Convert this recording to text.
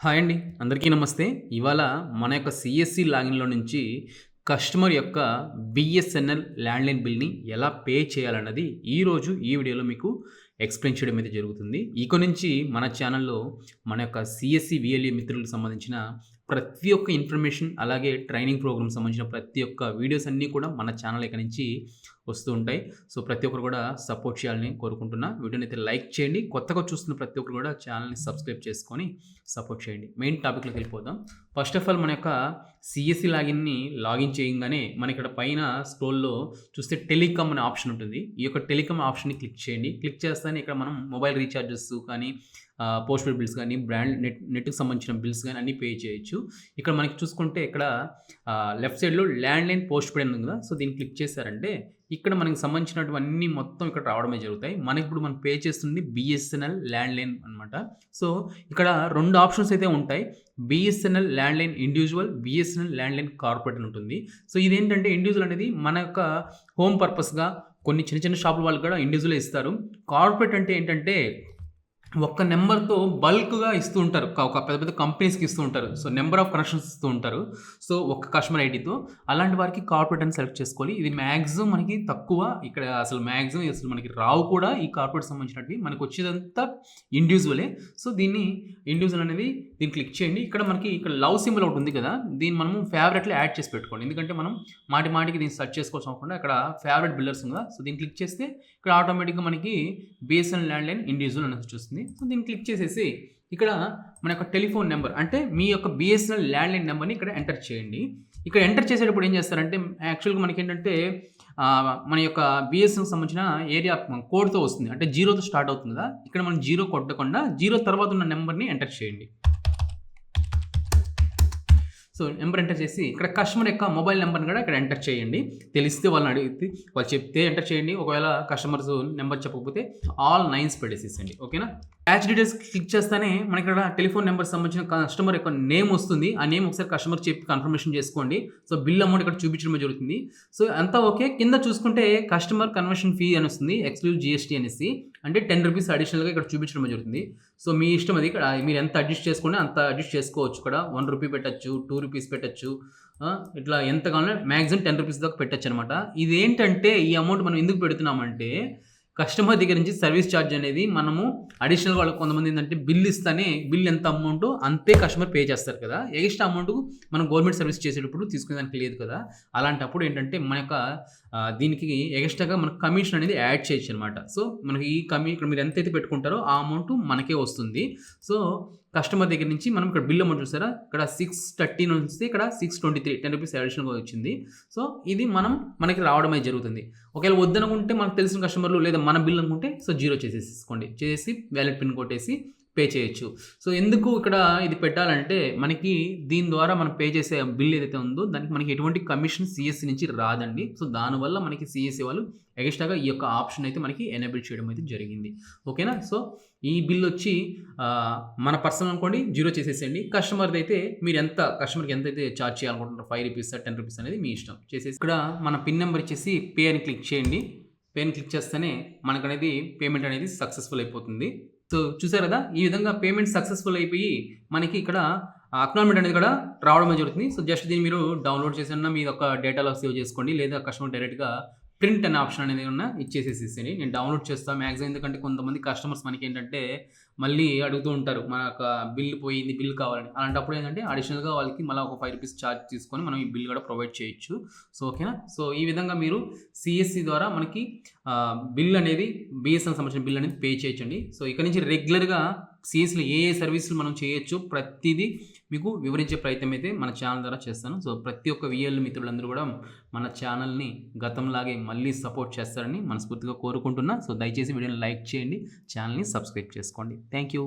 Hi అండి అందరికీ నమస్తే. ఇవాళ మన యొక్క సిఎస్సి లాగిన్లో నుంచి కస్టమర్ యొక్క బిఎస్ఎన్ఎల్ ల్యాండ్లైన్ బిల్ని ఎలా పే చేయాలన్నది ఈరోజు ఈ వీడియోలో మీకు ఎక్స్ప్లెయిన్ చేయడం అయితే జరుగుతుంది. ఇక నుంచి మన ఛానల్లో మన యొక్క సిఎస్సి విఎల్ఏ మిత్రులకు సంబంధించిన ప్రతి ఒక్క ఇన్ఫర్మేషన్ అలాగే ట్రైనింగ్ ప్రోగ్రామ్ సంబంధించిన ప్రతి ఒక్క వీడియోస్ అన్నీ కూడా మన ఛానల్ ఇక్కడ నుంచి వస్తూ ఉంటాయి. సో ప్రతి ఒక్కరు కూడా సపోర్ట్ చేయాలని కోరుకుంటున్నా. వీడియోని అయితే లైక్ చేయండి. కొత్తగా చూస్తున్న ప్రతి ఒక్కరు కూడా ఛానల్ని సబ్స్క్రైబ్ చేసుకొని సపోర్ట్ చేయండి. మెయిన్ టాపిక్లోకి వెళ్ళిపోదాం. ఫస్ట్ ఆఫ్ ఆల్ మన యొక్క సిఎస్సి లాగిన్ని లాగిన్ చేయగానే మన ఇక్కడ పైన స్క్రోల్లో చూస్తే టెలికామ్ అనే ఆప్షన్ ఉంటుంది. ఈ యొక్క టెలికామ్ ఆప్షన్ని క్లిక్ చేయండి. క్లిక్ చేస్తానే ఇక్కడ మనం మొబైల్ రీఛార్జెస్ కానీ పోస్ట్ పెయిడ్ బిల్స్ కానీ బ్రాండ్ నెట్ నెట్కి సంబంధించిన బిల్స్ కానీ అన్నీ పే చేయొచ్చు. ఇక్కడ మనకి చూసుకుంటే ఇక్కడ లెఫ్ట్ సైడ్లో ల్యాండ్ లైన్ పోస్ట్ పెయిడ్ ఉంది కదా సో దీన్ని క్లిక్ చేశారంటే ఇక్కడ మనకి సంబంధించినటువన్నీ మొత్తం ఇక్కడ రావడమే జరుగుతాయి. మనకి ఇప్పుడు మనం పే చేస్తుంది బిఎస్ఎన్ఎల్ ల్యాండ్లైన్ అనమాట సో ఇక్కడ రెండు ఆప్షన్స్ అయితే ఉంటాయి. BSNL landline individual BSNL landline corporate అని ఉంటుంది. సో ఇదేంటంటే ఇండివిజువల్ అనేది మన యొక్క హోమ్ పర్పస్గా కొన్ని చిన్న చిన్న షాపుల వాళ్ళకి కూడా ఇండివిజువల్ ఇస్తారు. కార్పొరేట్ అంటే ఏంటంటే ఒక్క నెంబర్తో బల్క్గా ఇస్తూ ఉంటారు. ఒక పెద్ద పెద్ద కంపెనీస్కి ఇస్తూ ఉంటారు. సో నెంబర్ ఆఫ్ కనెక్షన్స్ ఇస్తూ ఉంటారు. సో ఒక్క కస్టమర్ ఐడితో అలాంటి వారికి కార్పొరేట్ అని సెలెక్ట్ చేసుకోవాలి. ఇది మ్యాక్సిమం మనకి తక్కువ ఇక్కడ అసలు మ్యాక్సిమం అసలు మనకి రావు కూడా ఈ కార్పొరేట్ సంబంధించినటువంటి మనకి వచ్చేదంతా ఇండివిజువలే సో దీన్ని ఇండివిజువల్ అనేది దీన్ని క్లిక్ చేయండి. ఇక్కడ మనకి ఇక్కడ లవ్ సింబల్ ఒకటి ఉంది కదా. దీన్ని మనం ఫేవరెట్లో యాడ్ చేసి పెట్టుకోండి. ఎందుకంటే మనం మాటి మాటికి దీన్ని సెర్చ్ చేసుకోవచ్చు అవకుండా ఇక్కడ ఫేవరెట్ బిల్డర్స్ ఉందా సో దీన్ని క్లిక్ చేస్తే ఇక్కడ ఆటోమేటిక్గా మనకి బిఎస్ఎన్ ల్యాండ్ లైన్ ఇండివిజువల్ అనేది చూస్తుంది సో దీన్ని క్లిక్ చేసేసి ఇక్కడ మన యొక్క టెలిఫోన్ నెంబర్ అంటే మీ యొక్క బిఎస్ఎన్ఎల్ ల్యాండ్లైన్ నెంబర్ని ఇక్కడ ఎంటర్ చేయండి. ఇక్కడ ఎంటర్ చేసేటప్పుడు ఏం చేస్తారంటే యాక్చువల్గా మనకి ఏంటంటే మన యొక్క బిఎస్ఎన్కి సంబంధించిన ఏరియా కోడ్తో వస్తుంది. అంటే జీరోతో స్టార్ట్ అవుతుంది కదా. ఇక్కడ మనం జీరో కొట్టకుండా జీరో తర్వాత ఉన్న నెంబర్ని ఎంటర్ చేయండి. సో నెంబర్ ఎంటర్ చేసి ఇక్కడ కస్టమర్ యొక్క మొబైల్ నెంబర్ని కూడా ఇక్కడ ఎంటర్ చేయండి. తెలిస్తే వాళ్ళని అడిగితే వాళ్ళు చెప్తే ఎంటర్ చేయండి. ఒకవేళ కస్టమర్స్ నెంబర్ చెప్పకపోతే ఆల్ నైన్స్ పెట్టేసేసండి ఓకేనా? క్యాచ్ డీటెయిల్స్ క్లిక్ చేస్తేనే మనకి ఇక్కడ టెలిఫోన్ నెంబర్ సంబంధించిన కస్టమర్ యొక్క నేమ్ వస్తుంది. ఆ నేమ్ ఒకసారి కస్టమర్ చెప్పి కన్ఫర్మేషన్ చేసుకోండి. సో బిల్ అమౌంట్ ఇక్కడ చూపించడం జరుగుతుంది. సో అంతా ఓకే కింద చూసుకుంటే కస్టమర్ కన్వర్షన్ ఫీ అని వస్తుంది. ఎక్స్క్లూజ్ జిఎస్టీ అనేసి. అంటే టెన్ రూపీస్ అడిషనల్గా ఇక్కడ చూపించడం జరుగుతుంది. సో మీ ఇష్టం అది ఇక్కడ మీరు ఎంత అడ్జస్ట్ చేసుకుంటే అంత అడ్జస్ట్ చేసుకోవచ్చు ఇక్కడ. వన్ రూపీ పెట్టచ్చు టూ రూపీస్ పెట్టచ్చు. ఇట్లా ఎంత కావాలంటే మ్యాక్సిమం టెన్ రూపీస్ దాకా పెట్టచ్చు అనమాట ఇదేంటంటే ఈ అమౌంట్ మనం ఎందుకు పెడుతున్నామంటే కస్టమర్ దగ్గర నుంచి సర్వీస్ ఛార్జ్ అనేది మనము అడిషనల్ వాళ్ళకి కొంతమంది ఏంటంటే బిల్ ఇస్తానే బిల్ ఎంత అమౌంట్ అంతే కస్టమర్ పే చేస్తారు కదా. ఎక్స్ట్రా అమౌంట్ మనం గవర్నమెంట్ సర్వీస్ చేసేటప్పుడు తీసుకునేదానికి లేదు కదా. అలాంటప్పుడు ఏంటంటే మన యొక్క దీనికి ఎక్స్ట్రాగా మనకు కమిషన్ అనేది యాడ్ చేయొచ్చు అనమాట సో మనకి ఈ కమి ఇక్కడ మీరు ఎంతైతే పెట్టుకుంటారో ఆ అమౌంట్ మనకే వస్తుంది. సో కస్టమర్ దగ్గర నుంచి మనం ఇక్కడ బిల్ అమౌంట్ చూసారా? ఇక్కడ సిక్స్ థర్టీ నుంచి ఇక్కడ six twenty three ten rupees అడిషనల్గా వచ్చింది. సో ఇది మనం మనకి రావడమే జరుగుతుంది. ఒకవేళ వద్దనుకుంటే మనకు తెలిసిన కస్టమర్లు లేదా మన బిల్ అనుకుంటే సో జీరో చేసేసుకోండి. చేసి వ్యాలెట్ పిన్ కొట్టేసి పే చేయొచ్చు. సో ఎందుకు ఇక్కడ ఇది పెట్టాలంటే మనకి దీని ద్వారా మనం పే చేసే బిల్ ఏదైతే ఉందో దానికి మనకి ఎటువంటి కమిషన్ సిఎస్సి నుంచి రాదండి. సో దానివల్ల మనకి సిఎస్సి వాళ్ళు ఎక్స్ట్రాగా ఈ యొక్క ఆప్షన్ అయితే మనకి ఎనేబుల్ చేయడం అయితే జరిగింది. ఓకేనా? సో ఈ బిల్ వచ్చి మన పర్సనల్ అనుకోండి జీరో చేసేసేయండి. కస్టమర్ది అయితే మీరు ఎంత కస్టమర్కి ఎంత అయితే ఛార్జ్ చేయాలనుకుంటున్నారు ఫైవ్ రూపీస్ టెన్ రూపీస్ అనేది మీ ఇష్టం. చేసేసి ఇక్కడ మన పిన్ నెంబర్ ఇచ్చేసి పే అని క్లిక్ చేయండి. పే అని క్లిక్ చేస్తేనే మనకనేది పేమెంట్ అనేది సక్సెస్ఫుల్ అయిపోతుంది. సో చూసారు కదా? ఈ విధంగా పేమెంట్ సక్సెస్ఫుల్ అయిపోయి మనకి ఇక్కడ అక్నాలమెంట్ అనేది కూడా రావడం జరుగుతుంది. సో జస్ట్ దీన్ని మీరు డౌన్లోడ్ చేసిన మీ ఒక డేటాలో సేవ్ చేసుకోండి. లేదా కస్టమర్ డైరెక్ట్గా ప్రింట్ అనే ఆప్షన్ అనేది ఉన్న ఇచ్చేసేసేసి నేను డౌన్లోడ్ చేస్తాను మ్యాక్సిమం ఎందుకంటే కొంతమంది కస్టమర్స్ మనకి ఏంటంటే మళ్ళీ అడుగుతూ ఉంటారు మన బిల్ పోయింది బిల్ కావాలని. అలాంటప్పుడు ఏంటంటే అడిషనల్గా వాళ్ళకి మళ్ళీ ఒక ఫైవ్ రూపీస్ ఛార్జ్ తీసుకొని మనం ఈ బిల్ కూడా ప్రొవైడ్ చేయొచ్చు. సో ఓకేనా? సో ఈ విధంగా మీరు సిఎస్సి ద్వారా మనకి బిల్ అనేది బిఎస్ఎన్ సంబంధించిన బిల్ అనేది పే చేయొచ్చండి. సో ఇక్కడ నుంచి రెగ్యులర్గా సిఎస్లో ఏ ఏ సర్వీసులు మనం చేయొచ్చు ప్రతిదీ మీకు వివరించే ప్రయత్నం అయితే మన ఛానల్ ద్వారా చేస్తాను. సో ప్రతి ఒక్క విఎల్ మిత్రులందరూ కూడా మన ఛానల్ని గతంలాగే మళ్ళీ సపోర్ట్ చేస్తారని మనస్ఫూర్తిగా కోరుకుంటున్నా. సో దయచేసి వీడియోని లైక్ చేయండి ఛానల్ని సబ్స్క్రైబ్ చేసుకోండి. Thank you